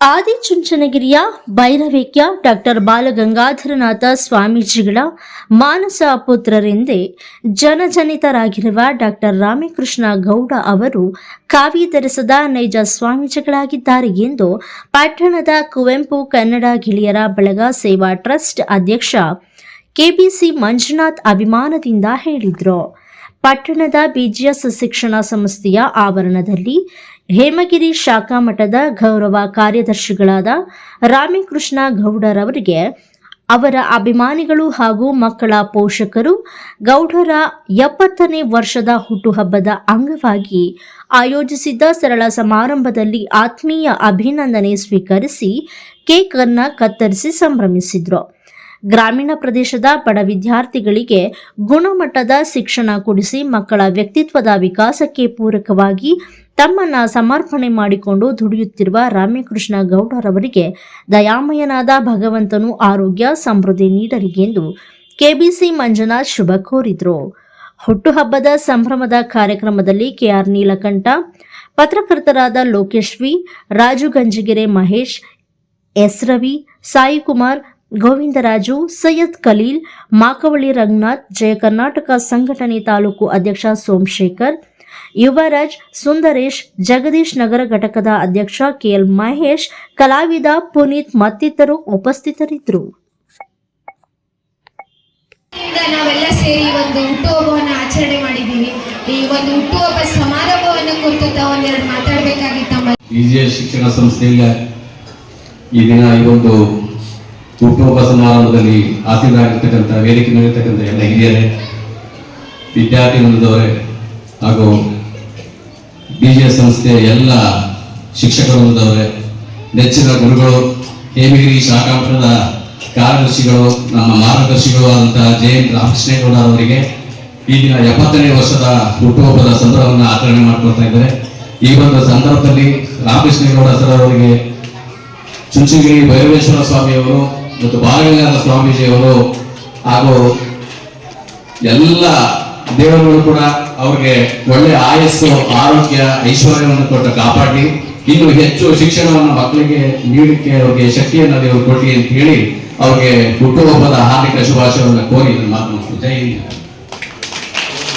ಆದಿಚುಂಚನಗಿರಿಯ ಭೈರವೇಕ್ಯ doctor Balagangadharanatha ಸ್ವಾಮೀಜಿಗಳ ಮಾನಸ ಪುತ್ರರೆಂದೇ ಜನಜನಿತರಾಗಿರುವ ಡಾಕ್ಟರ್ ರಾಮಕೃಷ್ಣ ಗೌಡ ಅವರು ಕಾವಿಧರಿಸದ ನೈಜ ಸ್ವಾಮೀಜಿಗಳಾಗಿದ್ದಾರೆ ಎಂದು ಪಟ್ಟಣದ ಕುವೆಂಪು ಕನ್ನಡ ಗಿಳಿಯರ ಬಳಗ ಸೇವಾ ಟ್ರಸ್ಟ್ ಅಧ್ಯಕ್ಷ ಕೆಬಿಸಿ ಮಂಜುನಾಥ್ ಅಭಿಮಾನದಿಂದ ಹೇಳಿದರು. ಪಟ್ಟಣದ ಬಿಜಿಎಸ್ ಶಿಕ್ಷಣ ಸಂಸ್ಥೆಯ ಆವರಣದಲ್ಲಿ ಹೇಮಗಿರಿ ಶಾಖಾ ಮಠದ ಗೌರವ ಕಾರ್ಯದರ್ಶಿಗಳಾದ ರಾಮಕೃಷ್ಣ ಗೌಡರವರಿಗೆ ಅವರ ಅಭಿಮಾನಿಗಳು ಹಾಗೂ ಮಕ್ಕಳ ಪೋಷಕರು ಗೌಡರ ಎಪ್ಪತ್ತನೇ ವರ್ಷದ ಹುಟ್ಟುಹಬ್ಬದ ಅಂಗವಾಗಿ ಆಯೋಜಿಸಿದ್ದ ಸರಳ ಸಮಾರಂಭದಲ್ಲಿ ಆತ್ಮೀಯ ಅಭಿನಂದನೆ ಸ್ವೀಕರಿಸಿ ಕೇಕ್ ಅನ್ನು ಕತ್ತರಿಸಿ ಸಂಭ್ರಮಿಸಿದ್ರು. ಗ್ರಾಮೀಣ ಪ್ರದೇಶದ ಬಡ ವಿದ್ಯಾರ್ಥಿಗಳಿಗೆ ಗುಣಮಟ್ಟದ ಶಿಕ್ಷಣ ಕೊಡಿಸಿ ಮಕ್ಕಳ ವ್ಯಕ್ತಿತ್ವದ ವಿಕಾಸಕ್ಕೆ ಪೂರಕವಾಗಿ ತಮ್ಮನ್ನ ಸಮರ್ಪಣೆ ಮಾಡಿಕೊಂಡು ದುಡಿಯುತ್ತಿರುವ ರಾಮಕೃಷ್ಣ ಗೌಡರವರಿಗೆ ದಯಾಮಯನಾದ ಭಗವಂತನು ಆರೋಗ್ಯ, ಸಮೃದ್ಧಿ ನೀಡಲಿ ಎಂದು ಕೆಬಿಸಿ ಮಂಜುನಾಥ್ ಶುಭ ಕೋರಿದರು. ಹುಟ್ಟುಹಬ್ಬದ ಸಂಭ್ರಮದ ಕಾರ್ಯಕ್ರಮದಲ್ಲಿ ಕೆಆರ್ ನೀಲಕಂಠ, ಪತ್ರಕರ್ತರಾದ ಲೋಕೇಶ್ವಿ, ರಾಜು ಗಂಜಿಗೆರೆ ಮಹೇಶ್, ಎಸ್ ರವಿ, ಸಾಯಿ ಕುಮಾರ್, ಗೋವಿಂದರಾಜು, ಸೈಯದ್ ಖಲೀಲ್, ಮಾಕವಳ್ಳಿ ರಂಗನಾಥ್ ಜಯ ಕರ್ನಾಟಕ ಸಂಘಟನೆ ತಾಲೂಕು ಅಧ್ಯಕ್ಷ ಸೋಮಶೇಖರ್ ಯುವರಾಜ್ ಸುಂದರೇಶ್ ಜಗದೀಶ್ ನಗರ ಘಟಕದ ಅಧ್ಯಕ್ಷ ಕೆಎಲ್ ಮಹೇಶ್ ಕಲಾವಿದ ಪುನೀತ್ ಮತ್ತಿತರರು ಉಪಸ್ಥಿತರಿದ್ದರು. ಈಗ ನಾವೆಲ್ಲ ಸೇರಿ ಒಂದು ಹುಟ್ಟುಹಬ್ಬವನ್ನು ಆಚರಣೆ ಮಾಡಿದ್ದೀವಿ. ಈ ಒಂದು ಹುಟ್ಟುಹಬ್ಬ ಸಮಾರಂಭವನ್ನು ಕುರಿತು ತಾವು ಒಂದೆರಡು ಮಾತಾಡಬೇಕಾಗಿತ್ತು ವಿಜಯ ಶಿಕ್ಷಣ ಸಂಸ್ಥೆಯಿಂದ ಈ ದಿನ ಈ ಒಂದು ಹುಟ್ಟುಹಬ್ಬ ಸಮಾರಂಭದಲ್ಲಿ ಆಸೀನರಾಗಿರ್ತಕ್ಕಂಥ ವೇದಿಕೆ ಮೇಲಿರ್ತಕ್ಕಂಥ ಎಲ್ಲ ಹಿರಿಯರೇ ವಿದ್ಯಾರ್ಥಿ ವೃಂದದವರೇ ಹಾಗೂ ಬಿಜೆ ಸಂಸ್ಥೆಯ ಎಲ್ಲ ಶಿಕ್ಷಕರು ಬಂದವರೇ. ನೆಚ್ಚಿನ ಗುರುಗಳು, ಹೇಮಗಿರಿ ಶಾಖಾ ಮಠದ ಕಾರ್ಯದರ್ಶಿಗಳು, ನಮ್ಮ ಮಾರ್ಗದರ್ಶಿಗಳು ಆದಂತಹ ಜೆ ಎನ್ ರಾಮಕೃಷ್ಣೇಗೌಡ ಅವರಿಗೆ ಈಗಿನ ಎಪ್ಪತ್ತನೇ ವರ್ಷದ ಹುಟ್ಟುಹಬ್ಬದ ಸಂದರ್ಭವನ್ನು ಆಚರಣೆ ಮಾಡ್ಕೊಳ್ತಾ ಇದ್ದಾರೆ. ಈ ಒಂದು ಸಂದರ್ಭದಲ್ಲಿ ರಾಮಕೃಷ್ಣೇಗೌಡ ಸರ್ ಅವರಿಗೆ ಚುಂಚಗಿರಿ ಭೈರವೇಶ್ವರ ಸ್ವಾಮಿಯವರು ಮತ್ತು ಬಾಲಗಂಗಾಧರ ಸ್ವಾಮೀಜಿಯವರು ಹಾಗೂ ಎಲ್ಲ ದೇವರುಗಳು ಕೂಡ ಅವ್ರಿಗೆ ಒಳ್ಳೆ ಆಯಸ್ಸು, ಆರೋಗ್ಯ, ಐಶ್ವರ್ಯವನ್ನು ಕೊಟ್ಟು ಕಾಪಾಡಿ ಇನ್ನು ಹೆಚ್ಚು ಶಿಕ್ಷಣವನ್ನು ಮಕ್ಕಳಿಗೆ ನೀಡಲಿಕ್ಕೆ ಅವ್ರಿಗೆ ಶಕ್ತಿಯನ್ನು ದೇವರು ಕೊಡಿ ಅಂತ ಹೇಳಿ ಅವ್ರಿಗೆ ಹುಟ್ಟುಹಬ್ಬದ ಹಾರ್ದಿಕ ಶುಭಾಶಯವನ್ನು ಕೋರಿ ನನ್ನ ಮಾತು. ಜೈ.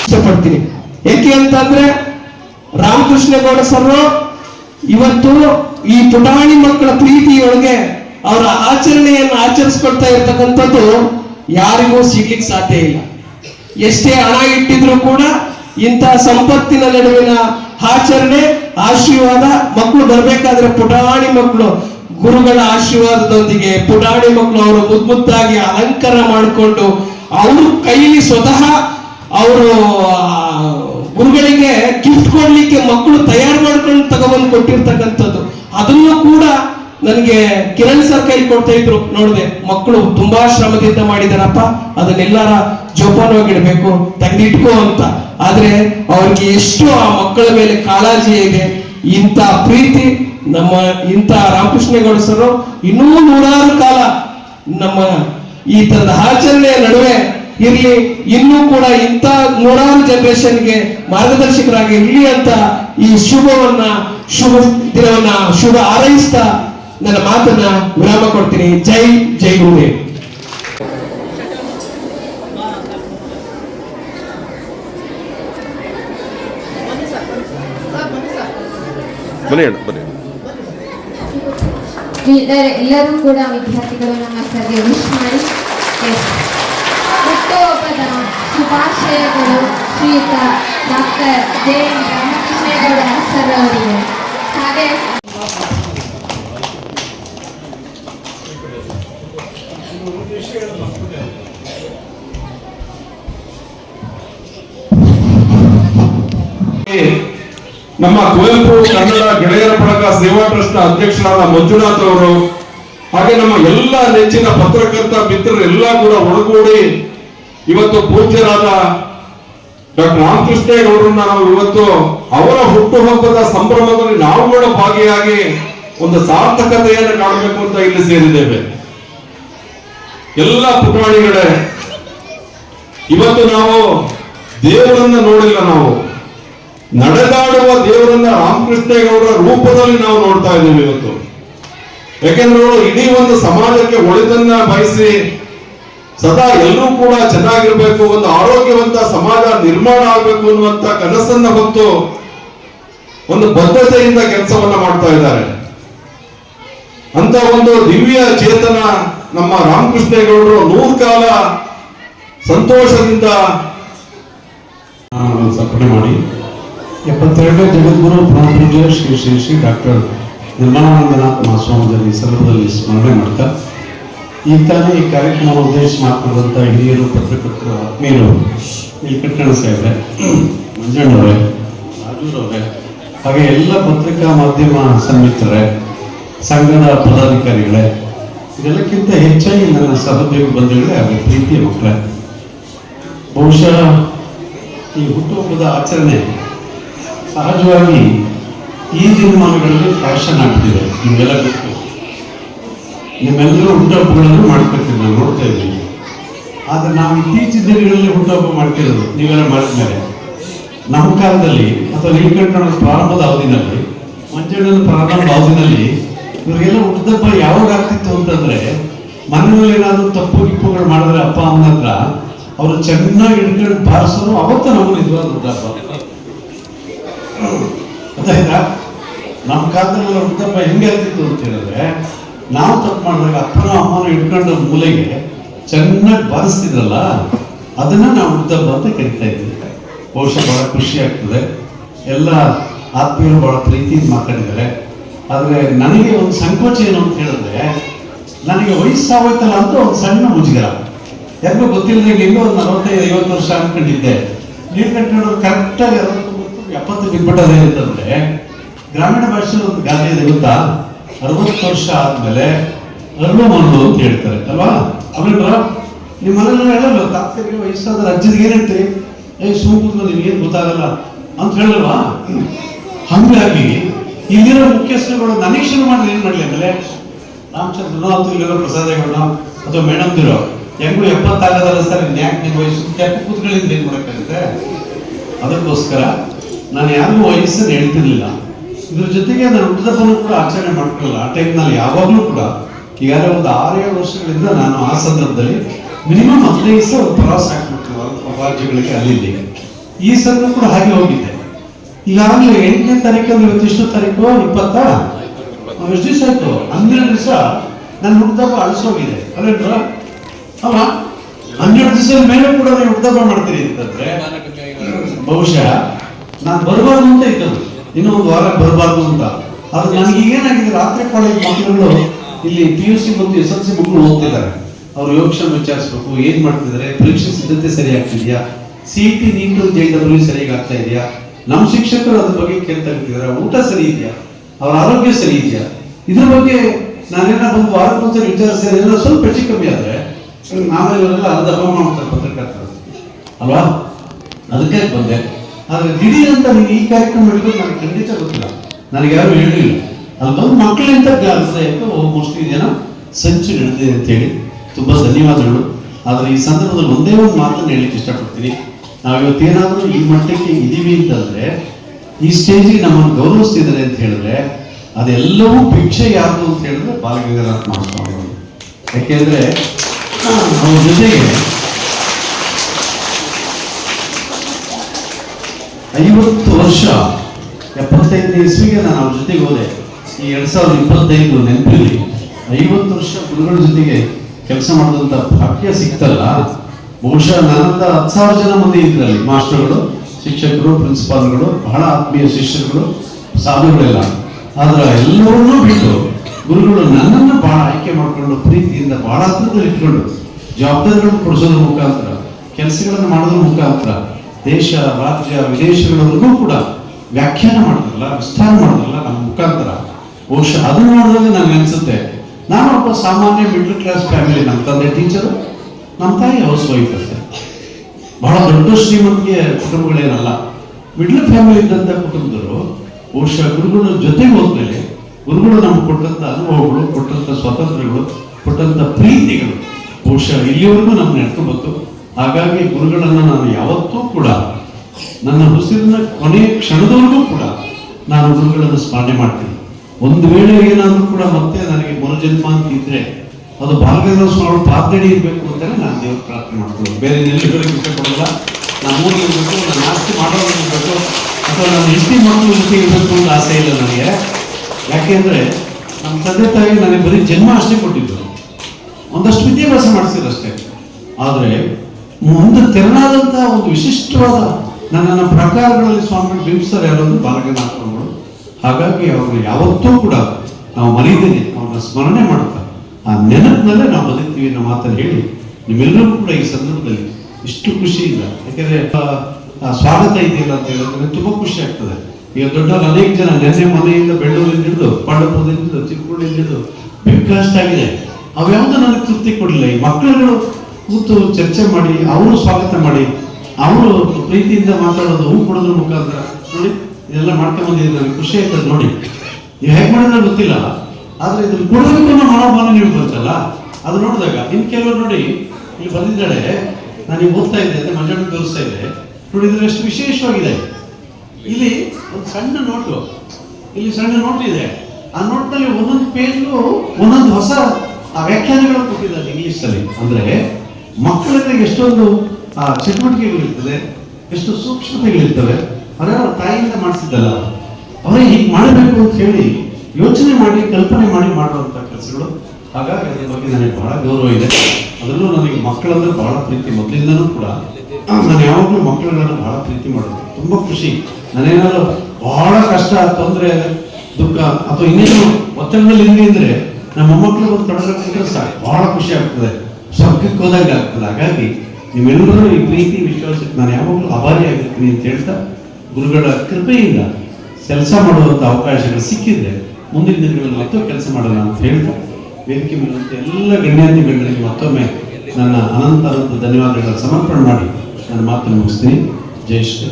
ಇಷ್ಟಪಡ್ತೀನಿ ಏಕೆ ಅಂತಂದ್ರೆ ರಾಮಕೃಷ್ಣೇಗೌಡ ಸರ್ ಇವತ್ತು ಈ ಪುಟಾಣಿ ಮಕ್ಕಳ ಪ್ರೀತಿಯೊಳಗೆ ಅವರ ಆಚರಣೆಯನ್ನು ಆಚರಿಸ್ಕೊಳ್ತಾ ಇರ್ತಕ್ಕಂಥದ್ದು ಯಾರಿಗೂ ಸಿಗ್ಲಿಕ್ಕೆ ಸಾಧ್ಯ ಇಲ್ಲ ಎಷ್ಟೇ ಹಣ ಇಟ್ಟಿದ್ರು ಕೂಡ ಇಂಥ ಸಂಪತ್ತಿನ ನಡುವಿನ ಆಚರಣೆ, ಆಶೀರ್ವಾದ, ಮಕ್ಕಳು ಬರಬೇಕಾದ್ರೆ ಪುಟಾಣಿ ಮಕ್ಕಳು, ಗುರುಗಳ ಆಶೀರ್ವಾದದೊಂದಿಗೆ ಪುಟಾಣಿ ಮಕ್ಕಳು ಅವರು ಮುದ್ಮುದ್ದಾಗಿ ಅಲಂಕಾರ ಮಾಡಿಕೊಂಡು ಅವರು ಕೈಲಿ ಸ್ವತಃ ಅವರು ಗುರುಗಳಿಗೆ ಗಿಫ್ಟ್ ಕೊಡ್ಲಿಕ್ಕೆ ಮಕ್ಕಳು ತಯಾರು ಮಾಡ್ಕೊಂಡು ತಗೊಬಂದು ಕೊಟ್ಟಿರ್ತಕ್ಕಂಥದ್ದು. ಅದನ್ನು ಕೂಡ ನನಗೆ ಕಿರಣ್ ಸರ್ ಕೈಲಿ ಕೊಡ್ತಾ ಇದ್ರು. ನೋಡಿದೆ, ಮಕ್ಕಳು ತುಂಬಾ ಶ್ರಮದಿಂದ ಮಾಡಿದಾರಪ್ಪ ಅದನ್ನೆಲ್ಲರ ಜೋಪಾನವಾಗಿಡ್ಬೇಕು ತೆಗೆದಿಟ್ಕೋ ಅಂತ. ಆದ್ರೆ ಅವ್ರಿಗೆ ಎಷ್ಟು ಆ ಮಕ್ಕಳ ಮೇಲೆ ಕಾಳಜಿ ಇದೆ. ಇಂಥ ಪ್ರೀತಿ ನಮ್ಮ ಇಂಥ ರಾಮಕೃಷ್ಣಗೌಡ ಸರ್ ಇನ್ನೂ ನೂರಾರು ಕಾಲ ನಮ್ಮ ಈ ತರದ ಆಚರಣೆಯ ನಡುವೆ ಇರ್ಲಿ, ಇನ್ನೂ ಕೂಡ ಇಂಥ ನೂರಾರು ಜನರೇಷನ್ಗೆ ಮಾರ್ಗದರ್ಶಕರಾಗಿ ಇರ್ಲಿ ಅಂತ ಈ ಶುಭವನ್ನ, ಶುಭ ದಿನವನ್ನ ಶುಭ ಹಾರೈಸ್ತಾ ನನ್ನ ಮಾತನ್ನ ವಿರಾಮ ಕೊಡ್ತೀನಿ. ಜೈ ಜೈ ಗುರುವೇ ಬನ್ನಿ ಬನ್ನಿ. ಎಲ್ಲರೂ ಕೂಡ ವಿದ್ಯಾರ್ಥಿಗಳು ನಮ್ಮ ಸರ್ಗೆ ವಿಶ್ ಮಾಡಿ. ಹುಟ್ಟುಹಬ್ಬದ ಶುಭಾಶಯಗಳು ಶ್ರೀಯುತ doctor J N Ramakrishnegowda sir ಅವರಿಗೆ. ಹಾಗೆ ನಮ್ಮ ಕುವೆಂಪು ಕನ್ನಡ ಗೆಳೆಯರ ಬಳಗ ಸೇವಾ ಟ್ರಸ್ಟ್ ಅಧ್ಯಕ್ಷರಾದ ಮಂಜುನಾಥ್ ಅವರು, ಹಾಗೆ ನಮ್ಮ ಎಲ್ಲ ನೆಚ್ಚಿನ ಪತ್ರಕರ್ತ ಮಿತ್ರರು ಎಲ್ಲ ಕೂಡ ಒಳಗೂಡಿ ಇವತ್ತು ಪೂಜ್ಯರಾದ ಡಾಕ್ಟರ್ ರಾಮಕೃಷ್ಣೇಗೌಡರನ್ನ ನಾವು ಇವತ್ತು ಅವರ ಹುಟ್ಟುಹಬ್ಬದ ಸಂಭ್ರಮದಲ್ಲಿ ನಾವು ಕೂಡ ಭಾಗಿಯಾಗಿ ಒಂದು ಸಾರ್ಥಕತೆಯನ್ನು ಕಾಣಬೇಕು ಅಂತ ಇಲ್ಲಿ ಸೇರಿದ್ದೇವೆ. ಎಲ್ಲ ಪುಟಾಣಿಗಳೇ, ಇವತ್ತು ನಾವು ದೇವರನ್ನ ನೋಡಿಲ್ಲ ನಾವು. ನಡೆದಾಡುವ ದೇವರನ್ನ ರಾಮಕೃಷ್ಣೇಗೌಡರ ರೂಪದಲ್ಲಿ ನಾವು ನೋಡ್ತಾ ಇದ್ದೀವಿ ಇವತ್ತು. ಯಾಕೆಂದ್ರೆ ಅವರು ಇಡೀ ಒಂದು ಸಮಾಜಕ್ಕೆ ಒಳಿತನ್ನ ಬಯಸಿ ಸದಾ ಎಲ್ಲರೂ ಕೂಡ ಚೆನ್ನಾಗಿರ್ಬೇಕು, ಒಂದು ಆರೋಗ್ಯವಂತ ಸಮಾಜ ನಿರ್ಮಾಣ ಆಗಬೇಕು ಅನ್ನುವಂತ ಕನಸನ್ನ ಹೊತ್ತು ಒಂದು ಬದ್ಧತೆಯಿಂದ ಕೆಲಸವನ್ನ ಮಾಡ್ತಾ ಇದ್ದಾರೆ. ಅಂತ ಒಂದು ದಿವ್ಯ ಚೇತನ ನಮ್ಮ ರಾಮಕೃಷ್ಣೇಗೌಡರು ನೂರು ಕಾಲ ಸಂತೋಷದಿಂದ ಸಪ್ಪಣೆ ಮಾಡಿ. ಎಪ್ಪತ್ತೆರಡನೇ ಜಗದ್ಗುರು ಪೂಜ್ಯ ಶ್ರೀ ಶ್ರೀ ಶ್ರೀ ಡಾಕ್ಟರ್ ನಿರ್ಮಲಾನಂದನಾಥ್ ಮಹಾಸ್ವಾಮಿಜಿ ಈ ಸಂದರ್ಭದಲ್ಲಿ ಸ್ಮರಣೆ ಮಾಡ್ತಾ ಈ ಈ ಕಾರ್ಯಕ್ರಮ ಉದ್ದೇಶ ಮಾತನಾಡಿದಂಥ ಹಿರಿಯರು, ಪತ್ರಕರ್ತರು, ಆತ್ಮೀಯರು ಇಲ್ಲಿ ಕಟ್ಟಣ ಸಾಹೇಬ್ರೆ, ಮಂಜಣ್ಣವರೇ, ರಾಜೂರವರೇ, ಹಾಗೆ ಎಲ್ಲ ಪತ್ರಿಕಾ ಮಾಧ್ಯಮ ಸಂಯುಕ್ತರೆ ಸಂಘದ ಪದಾಧಿಕಾರಿಗಳೇ, ಇದೆಲ್ಲಕ್ಕಿಂತ ಹೆಚ್ಚಾಗಿ ನನ್ನ ಸಹೋದ್ಯೋಗಿ ಬಂಧುಗಳೇ ಹಾಗೂ ಪ್ರೀತಿಯ ಮಕ್ಕಳೇ. ಬಹುಶಃ ಈ ಹುಟ್ಟುಹಬ್ಬದ ಆಚರಣೆ ಸಹಜವಾಗಿ ಈ ದಿನಮಾನಗಳಲ್ಲಿ ಫ್ಯಾಷನ್ ಆಗ್ತಿದೆ. ನಿಮಗೆಲ್ಲ ಗೊತ್ತು. ನಿಮ್ಮೆಲ್ಲರೂ ಹುಟ್ಟುಹಬ್ಬಗಳನ್ನು ಮಾಡ್ಕೊತೀವಿ ನಾವು ನೋಡ್ತಾ ಇದ್ದೀವಿ. ಆದರೆ ನಾವು ಇತ್ತೀಚಿನ ದಿನಗಳಲ್ಲಿ ಹುಟ್ಟುಹಬ್ಬ ಮಾಡ್ತಿರೋದು, ನೀವೆಲ್ಲ ಮಾಡಿದ್ಮೇಲೆ. ನಮ್ಮ ಕಾಲದಲ್ಲಿ, ಅಥವಾ ನೀಲಕಂಠನ ಪ್ರಾರಂಭದ ಅವಧಿನಲ್ಲಿ, ಮಂಜಣ್ಣನ ಪ್ರಾರಂಭದ ಅವಧಿನಲ್ಲಿ ಇವರಿಗೆಲ್ಲ ಹುಟ್ಟದಬ್ಬ ಯಾವಾಗ ಆಗ್ತಿತ್ತು ಅಂತಂದ್ರೆ, ಮನೆಯಲ್ಲಿ ಏನಾದರೂ ತಪ್ಪು ಗಿಪ್ಪುಗಳು ಮಾಡಿದ್ರೆ ಅಪ್ಪ ಅಮ್ಮನ ಹತ್ರ, ಅವರು ಚೆನ್ನಾಗಿ ಹಿಡ್ಕೊಂಡು ಬಾರಿಸೋರು ಅವತ್ತು ನಮ್ಮ ನಿಜವಾದ ಹುಟ್ಟದಬ್ಬ ಗೊತ್ತಾಯ್ತಾ? ನಮ್ಮ ಕಾಲದಲ್ಲಿ ಉತ್ತಪ್ಪ ಹೆಂಗೆ ಆಗ್ತಿತ್ತು ಅಂತ ಹೇಳಿದ್ರೆ, ನಾವು ತಪ್ಪು ಮಾಡಿದಾಗ ಅಪ್ಪನ ಅಮ್ಮನ ಇಟ್ಕೊಂಡ ಮೂಲೆಗೆ ಚೆನ್ನಾಗಿ ಬಾರಿಸ್ತಿದ್ರಲ್ಲ, ಅದನ್ನ ನಾವು ಹುಟ್ಟದಬ್ಬ ಅಂತ ಕರಿತಾ ಇದ್ವಿ. ಬಹುಶಃ ಬಹಳ ಖುಷಿ ಆಗ್ತದೆ. ಎಲ್ಲ ಆತ್ಮೀಯರು ಬಹಳ ಪ್ರೀತಿಯಿಂದ ಮಾತಾಡಿದ್ದಾರೆ. ಆದರೆ ನನಗೆ ಒಂದು ಸಂಕೋಚ ಏನು ಅಂತ ಹೇಳಿದ್ರೆ, ನನಗೆ ವಯಸ್ಸಾಗೋಯ್ತಲ್ಲ ಅಂತ ಒಂದು ಸಣ್ಣ ಮುಜುಗರ. ಯಾಕೋ ಗೊತ್ತಿಲ್ಲದೆ ಇನ್ನೂ ಒಂದು ನಲವತ್ತೈದು, ಐವತ್ತು ವರ್ಷ ಅನ್ಕೊಂಡಿದ್ದೆ. ನೀರು ಕಟ್ಕೊಂಡು ಕರೆಕ್ಟಾಗಿ ಎಪ್ಪತ್ತು ಬಿಟ್ಬಿಟ್ಟದೆ ಅಂತಂದ್ರೆ ಗ್ರಾಮೀಣ ಭಾಷೆಯಲ್ಲಿ ಒಂದು ಗಾದೆ ಇದೆ, ಗೊತ್ತಾ? ಅರವತ್ತು ವರ್ಷ ಆದ್ಮೇಲೆ ಅರ್ವ ಮಾಡು ಅಂತ ಹೇಳ್ತಾರೆ, ಅಲ್ವಾ? ಅವೇನ್ರ ನಿಮ್ಮ ಮನೇಲಿ ಹೇಳಲ್ಲ ತಾತರಿಗೆ ವಯಸ್ಸಾದ್ರೆ ಅಜ್ಜಿಗೆ ಏನ್ ಹೇಳ್ತೀರಿ ಏ ಸುಮ್ಮನೆ ನಿಮ್ಗೇನು ಗೊತ್ತಾಗಲ್ಲ ಅಂತ ಹೇಳಲ್ವಾ? ಹಂಗಾಗಿ ಇಲ್ಲಿರೋ ಮುಖ್ಯಸ್ಥರುಗಳು ನನಗೆ ಶುರು ಮಾಡಿದ್ರೆ ಏನ್ ಮಾಡ್ಲಿ ಆಮೇಲೆ ರಾಮಚಂದ್ರನೋ ಅಥವಾ ಪ್ರಸಾದ ಗೌಡ ಅಥವಾ ಮೇಡಮ್ ದಿರೋ ಹೆಂಗೂ ಎಪ್ಪತ್ತಾಗದಲ್ಲ ಸರ್ ಯಾಕೆ ನಿಮ್ಮ ವಯಸ್ಸು ಕೂತ್ಗಳಿಂದ ಏನ್ ಮಾಡಕ್ಕಾಗುತ್ತೆ? ಅದಕ್ಕೋಸ್ಕರ ನಾನು ಯಾರಿಗೂ ವಯಸ್ಸನ್ನು ಹೇಳ್ತಿರ್ಲಿಲ್ಲ. ಇದ್ರ ಜೊತೆಗೆ ನಾನು ಹುಟ್ಟಿದಪ್ಪನೂ ಕೂಡ ಆಚರಣೆ ಮಾಡ್ಕೊಳ್ಳಲ್ಲ. ಆ ಟೈಮ್ನಲ್ಲಿ ಯಾವಾಗಲೂ ಕೂಡ ಈಗಾಗಲೇ ಒಂದು ಆರೇಳು ವರ್ಷಗಳಿಂದ ನಾನು ಆ ಸಂದರ್ಭದಲ್ಲಿ ಮಿನಿಮಮ್ ಹದಿನೈದು ಒಂದು ಪ್ರವಾಸ ಹಾಕ್ಬಿಟ್ಟು ರಾಜ್ಯಗಳಿಗೆ ಅಲ್ಲಿದ್ದೆ. ಈ ಸಲ ಕೂಡ ಹಾಗೆ ಹೋಗಿದ್ದೆ ಈಗಾಗಲೇ ಎಂಟನೇ ತಾರೀಕು ಇವತ್ತು ಎಷ್ಟು ತಾರೀಕು? ಇಪ್ಪತ್ತ? ಎಷ್ಟು ದಿವಸ ಆಯ್ತು? ಹನ್ನೆರಡು ದಿವಸ. ನನ್ನ ಹುಟ್ಟಿದಪ್ಪ ಅಳಿಸೋಗಿದೆ. ಅಲ್ಲೇನ್ರ ಅಲ್ಲ ಹನ್ನೆರಡು ದಿವಸದ ಮೇಲೆ ಕೂಡ ನೀವು ಮಾಡ್ತೀರಿ ಅಂತಂದ್ರೆ, ಬಹುಶಃ ನಾನು ಬರಬಾರ್ದು ಅಂತ ಇತ್ತು. ಇನ್ನೂ ಒಂದು ವಾರ ಬರಬಾರ್ದು ಅಂತ. ಆದ್ರೆ ನನಗೆ ಏನಾಗಿದೆ ರಾತ್ರಿ ಕಾಲೇಜ್ ಮಕ್ಕಳುಗಳು ಇಲ್ಲಿ ಪಿ ಯು ಸಿ ಮತ್ತು ಎಸ್ ಎಲ್ ಸಿ ಮಕ್ಕಳು ಓದ್ತಿದ್ದಾರೆ. ಅವ್ರು ಯೋಚನೆ ವಿಚಾರಿಸ್ಬೇಕು, ಏನ್ ಮಾಡ್ತಿದ್ದಾರೆ, ಪರೀಕ್ಷೆ ಸಿದ್ಧತೆ ಸರಿ ಆಗ್ತಿದ್ಯಾ? C T NEET J W ಸರಿಯಾಗಿ ಆಗ್ತಾ ಇದೆಯಾ? ನಮ್ಮ ಶಿಕ್ಷಕರು ಅದ್ರ ಬಗ್ಗೆ ಕೇಳ್ತಾ ಊಟ ಸರಿ ಇದೆಯಾ? ಅವ್ರ ಆರೋಗ್ಯ ಸರಿ ಇದೆಯಾ? ಇದ್ರ ಬಗ್ಗೆ ನಾನೇನ ಒಂದು ವಾರಕ್ಕೊಂದ್ಸರಿ ವಿಚಾರಿಸಿದ್ರೆ ಎಲ್ಲ ಸ್ವಲ್ಪ ಹೆಚ್ಚು ಕಮ್ಮಿ ಆದ್ರೆ ನಾವೆಲ್ಲ ಅರ್ಧ ಮಾಡ್ತಾರೆ ಪತ್ರಕರ್ತರು. ಅಲ್ವಾ? ಅದಕ್ಕೆ ಬಂದೆ. ಆದ್ರೆ ದಿಢೀರ್ ಅಂತ ನೀವು ಈ ಕಾರ್ಯಕ್ರಮ ಹಿಡಿದು ನನಗೆ ಖಂಡಿತ ಗೊತ್ತಿಲ್ಲ. ನನಗೆ ಯಾರು ಹೇಳಿಲ್ಲ. ಅಲ್ಲಿ ಬಂದು ಮಕ್ಕಳಿಂದ ಮೋಸ್ಟ್ಲಿ ಜನ ಸಂಚು ನಡೆದಿದೆ ಅಂತ ಹೇಳಿ ತುಂಬಾ ಧನ್ಯವಾದಗಳು. ಆದ್ರೆ ಈ ಸಂದರ್ಭದಲ್ಲಿ ಒಂದೇ ಒಂದು ಮಾತನ್ನು ಹೇಳಲಿಕ್ಕೆ ಇಷ್ಟಪಡ್ತೀನಿ. ನಾವು ಇವತ್ತೇನಾದ್ರೂ ಈ ಮಟ್ಟಕ್ಕೆ ಇದೀವಿ ಅಂತಂದ್ರೆ, ಈ ಸ್ಟೇಜಿಗೆ ನಮ್ಮನ್ನು ಗೌರವಿಸ್ತಿದ್ದಾರೆ ಅಂತ ಹೇಳಿದ್ರೆ, ಅದೆಲ್ಲವೂ ಭಿಕ್ಷೆ ಯಾರು ಅಂತ ಹೇಳಿದ್ರೆ ಬಾಲಗಂಗಾಧರ ಮಹಾಸ್ವಾಮಿ ಯಾಕೆಂದ್ರೆ ಅವ್ರ ಜೊತೆಗೆ ಐವತ್ತು ವರ್ಷ, ಎಪ್ಪತ್ತೈದನೇ ಇಸ್ವಿಗೆ ನಾನು ಅವ್ರ ಜೊತೆಗೆ ಹೋದೆ. ಈ ಎರಡ್ ಸಾವಿರದ ಇಪ್ಪತ್ತೈದು ನೆನಪಿರಲಿ. ಐವತ್ತು ವರ್ಷ ಗುರುಗಳ ಜೊತೆಗೆ ಕೆಲಸ ಮಾಡಿದಂಥ ಭಾಗ್ಯ ಸಿಕ್ತಲ್ಲ. ಬಹುಶಃ ನನ್ನಂತ ಹತ್ತು ಸಾವಿರ ಜನ ಮಂದಿ ಇದ್ರಲ್ಲಿ ಮಾಸ್ಟರ್ಗಳು, ಶಿಕ್ಷಕರು, ಪ್ರಿನ್ಸಿಪಾಲ್ಗಳು, ಬಹಳ ಆತ್ಮೀಯ ಶಿಷ್ಯರುಗಳು ಸಾಧುಗಳೆಲ್ಲ ಆದ್ರೆ ಎಲ್ಲರನ್ನೂ ಬಿಟ್ಟು ಗುರುಗಳು ನನ್ನನ್ನು ಬಹಳ ಆಯ್ಕೆ ಮಾಡಿಕೊಂಡು ಪ್ರೀತಿಯಿಂದ ಬಹಳ ಹತ್ರದಲ್ಲಿ ಇಟ್ಕೊಂಡು ಜವಾಬ್ದಾರಿಗಳನ್ನು ಕೊಡಿಸೋದ್ರ ಮುಖಾಂತರ, ಕೆಲಸಗಳನ್ನು ಮಾಡೋದ್ರ ಮುಖಾಂತರ ದೇಶ ರಾಜ್ಯ ವಿದೇಶಗಳವರೆಗೂ ಕೂಡ ವ್ಯಾಖ್ಯಾನ ಮಾಡಿದ್ರಲ್ಲ ವಿಸ್ತಾರ ಮಾಡಿದ್ರಲ್ಲ ನಮ್ಮ ಮುಖಾಂತರ. ಬಹುಶಃ ಅದನ್ನ ನೋಡಿದ್ರೆ ನನಗೆ ಅನ್ಸುತ್ತೆ. ನಾನು ಸಾಮಾನ್ಯ ಮಿಡ್ಲ್ ಕ್ಲಾಸ್ ಫ್ಯಾಮಿಲಿ ನಮ್ಮ ತಂದೆ ಟೀಚರು ನಮ್ಮ ತಾಯಿ ಹೌಸ್ ವೈಫ್ ಅಷ್ಟೇ. ಬಹಳ ದೊಡ್ಡ ಶ್ರೀಮಂತಿಗೆ ಕುಟುಂಬಗಳೇನಲ್ಲ. ಮಿಡ್ಲ್ ಫ್ಯಾಮಿಲಿ ಇದ್ದಂಥ ಕುಟುಂಬದವರು ಬಹುಶಃ ಗುರುಗಳ ಜೊತೆಗೆ ಹೋದ್ಮೇಲೆ ಗುರುಗಳು ನಮ್ಗೆ ಕೊಟ್ಟಂಥ ಅನುಭವಗಳು ಕೊಟ್ಟಂಥ ಸ್ವಾತಂತ್ರ್ಯಗಳು ಕೊಟ್ಟಂಥ ಪ್ರೀತಿಗಳು ಬಹುಶಃ ಇಲ್ಲಿವರೆಗೂ ನಮ್ಗೆ ನೆಡ್ಕೋಬೇಕು ಹಾಗಾಗಿ ಗುರುಗಳನ್ನು ನಾನು ಯಾವತ್ತೂ ಕೂಡ ನನ್ನ ಉಸಿರಿನ ಕೊನೆಯ ಕ್ಷಣದವರೆಗೂ ಕೂಡ ನಾನು ಗುರುಗಳನ್ನು ಸ್ಮರಣೆ ಮಾಡ್ತೀನಿ. ಒಂದು ವೇಳೆ ಏನಾದರೂ ಕೂಡ ಮತ್ತೆ ನನಗೆ ಮೊರ ಮರುಜನ್ಮ ಅಂತ ಇದ್ರೆ ಅದು ಬಾಲಗಂಗಾಧರ ಸ್ವಾಮಿ ಪಾತ್ರೆಡಿ ಇರಬೇಕು ಅಂತಲೇ ನಾನು ದೇವ್ರ ಪ್ರಾರ್ಥನೆ ಮಾಡ್ತೀನಿ ಬೇರೆ ನೆಲೆಗಳಿಗೆ ಇಷ್ಟಪಡಲ್ಲ ನಮ್ಮ ಊರಿಗೆ ಇರಬೇಕು ನಾನು ಆಸ್ತಿ ಇರಬೇಕು. ಅಥವಾ ನಾನು ಹೆಂಡತಿ ಮಕ್ಕಳು ಜೊತೆ ಇರಬೇಕು ಅಂತ ಆಸೆ ಇಲ್ಲ ನನಗೆ. ಯಾಕೆಂದ್ರೆ ನಮ್ಮ ತಂದೆ ತಾಯಿ ನನಗೆ ಬರೀ ಜನ್ಮ ಅಷ್ಟೇ ಕೊಟ್ಟಿದ್ದರು. ಒಂದಷ್ಟು ವಿದ್ಯಾಭ್ಯಾಸ ಮಾಡಿಸಿದ್ರು ಅಷ್ಟೇ. ಆದರೆ ಒಂದು ತೆರನಾದಂತಹ ಒಂದು ವಿಶಿಷ್ಟವಾದ ನನ್ನ ನನ್ನ ಪ್ರಕಾರಗಳಲ್ಲಿ ಸ್ವಾಮಿ ಬಿಂಬಿಸ್ತಾರೆ ಯಾರೊಂದು ಬಾಲಗನಾಥಗಳು ಹಾಗಾಗಿ ಅವರು ಯಾವತ್ತೂ ಕೂಡ ನಾವು ಮರೀದೇನೆ ಅವ್ರನ್ನ ಸ್ಮರಣೆ ಮಾಡ್ತಾ ಆ ನೆನಪಿನಲ್ಲೇ ನಾವು ಬದುಕ್ತೀವಿ ಅನ್ನೋ ಮಾತನ್ನು ಹೇಳಿ ನಿಮ್ಮೆಲ್ಲರೂ ಕೂಡ ಈ ಸಂದರ್ಭದಲ್ಲಿ ಇಷ್ಟು ಖುಷಿಯಿಂದ, ಯಾಕೆಂದರೆ ಸ್ವಾಗತ ಇದೆಯಲ್ಲ ಅಂತ ಹೇಳಿದ್ರೆ ತುಂಬಾ ಖುಷಿ ಆಗ್ತದೆ. ಈಗ ದೊಡ್ಡವರು ಅನೇಕ ಜನ ನೆನ್ನೆ ಮನೆಯಿಂದ ಬೆಳ್ಳೂರಿಂದ ಹಿಡಿದು ಪಾಂಡವಪುರದಿಂದ ಹಿಡಿದು ಬಿಗ್ ಹಿಡಿದು ಆಗಿದೆ. ಅವ್ಯಾವುದೂ ನನಗೆ ತೃಪ್ತಿ ಕೊಡಲಿಲ್ಲ. ಈ ಮಕ್ಕಳುಗಳು ಕೂತು ಚರ್ಚೆ ಮಾಡಿ, ಅವರು ಸ್ವಾಗತ ಮಾಡಿ, ಅವರು ಪ್ರೀತಿಯಿಂದ ಮಾತಾಡೋದು, ಹೂ ಕೊಡೋದ್ರ ಮುಖಾಂತರ ನೋಡಿ, ಇದೆಲ್ಲ ಮಾಡ್ಕೊಂಡ್ ಬಂದಿದ್ದೀನಿ ನನಗೆ ಖುಷಿ ಆಯ್ತದೆ ನೋಡಿ. ನೀವು ಹೇಗೆ ಮಾಡಿದ್ರೆ ಗೊತ್ತಿಲ್ಲ. ಆದ್ರೆ ಇದನ್ನು ಅನ್ನೋ ಮನೋಭಾವನೆ ನೀವು ಬರ್ತಲ್ಲ ಅದು ನೋಡಿದಾಗ, ಇನ್ನು ಕೆಲವರು ನೋಡಿ, ಇಲ್ಲಿ ಬಂದಿದ್ದಾಳೆ ನಾನು ಈಗ ಓದ್ತಾ ಇದ್ದೆ, ಅಂತ ಮಂಜಣ್ಣ ತೋರಿಸ್ತಾ ಇದ್ದೆ. ನೋಡಿ ಇದ್ರ ಎಷ್ಟು ವಿಶೇಷವಾಗಿದೆ. ಇಲ್ಲಿ ಒಂದು ಸಣ್ಣ ನೋಟು ಇಲ್ಲಿ ಸಣ್ಣ ನೋಟ್ ಇದೆ. ಆ ನೋಟ್ನಲ್ಲಿ ಒಂದೊಂದು ಪೇಜ್ಗೂ ಒಂದೊಂದು ಹೊಸ ಆ ವ್ಯಾಖ್ಯಾನಗಳು ಕೊಟ್ಟಿದ್ದಾರೆ ಇಂಗ್ಲೀಷಲ್ಲಿ ಅಂದ್ರೆ ಮಕ್ಕಳಿಗೆ ಎಷ್ಟೊಂದು, ಆ, ಚಟುವಟಿಕೆಗಳಿರ್ತದೆ, ಎಷ್ಟು ಸೂಕ್ಷ್ಮತೆಗಳಿರ್ತವೆ ಅದರ ತಾಯಿಯಿಂದ ಮಾಡಿಸಿದ್ದಲ್ಲ. ಅವರೇ ಹೀಗೆ ಮಾಡಬೇಕು ಅಂತ ಹೇಳಿ ಯೋಚನೆ ಮಾಡಿ, ಕಲ್ಪನೆ ಮಾಡಿ ಮಾಡುವಂಥ ಕೆಲಸಗಳು. ಹಾಗಾಗಿ ಅದ್ರ ಬಗ್ಗೆ ನನಗೆ ಬಹಳ ಗೌರವ ಇದೆ. ಅದರಲ್ಲೂ ನನಗೆ ಮಕ್ಕಳಂದ್ರೆ ಬಹಳ ಪ್ರೀತಿ, ಮೊದಲಿಂದನೂ ಕೂಡ ನಾನು ಯಾವಾಗಲೂ ಮಕ್ಕಳನ್ನ ಬಹಳ ಪ್ರೀತಿ ಮಾಡೋದು. ತುಂಬ ಖುಷಿ. ನಾನೇನಾದ್ರು ಬಹಳ ಕಷ್ಟ, ತೊಂದರೆ, ದುಃಖ ಅಥವಾ ಇನ್ನೇನು ಒತ್ತಡದಲ್ಲಿ ಹಿಂಗೆ ಇದ್ರೆ ನಮ್ಮ ಮೊಮ್ಮಕ್ಕಳು ಒಂದು ತೊಡಗಿದ್ರೆ ಸಾಕು. ಬಹಳ ಖುಷಿ ಆಗ್ತದೆ. ಸ್ವರ್ಗಕ್ಕೆ ಹೋದಾಗ ಆಗ್ತದೆ. ಹಾಗಾಗಿ ನಿಮ್ಮೆಲ್ಲರೂ ಈ ಪ್ರೀತಿ ವಿಶ್ವಾಸಕ್ಕೆ ನಾನು ಯಾವಾಗಲೂ ಅಭಾರಿಯಾಗಿರ್ತೀನಿ ಅಂತ ಹೇಳ್ತಾ ಗುರುಗಳ ಕೃಪೆಯಿಂದ ಕೆಲಸ ಮಾಡುವಂಥ ಅವಕಾಶಗಳು ಸಿಕ್ಕಿದ್ರೆ ಮುಂದಿನ ದಿನಗಳಲ್ಲಿ ಮತ್ತೊಮ್ಮೆ ಕೆಲಸ ಮಾಡೋಣ ಅಂತ ಹೇಳ್ತಾ ವೇದಿಕೆ ಮೇಲಂತ ಎಲ್ಲ ಗಣ್ಯಾತಿ ಗಣ್ಯರಿಗೆ ಮತ್ತೊಮ್ಮೆ ನನ್ನ ಅನಂತ ಅನಂತ ಧನ್ಯವಾದಗಳನ್ನು ಸಮರ್ಪಣೆ ಮಾಡಿ ನನ್ನ ಮಾತನ್ನು ಮುಗಿಸ್ತೀನಿ. ಜೈ ಶ್ರೀ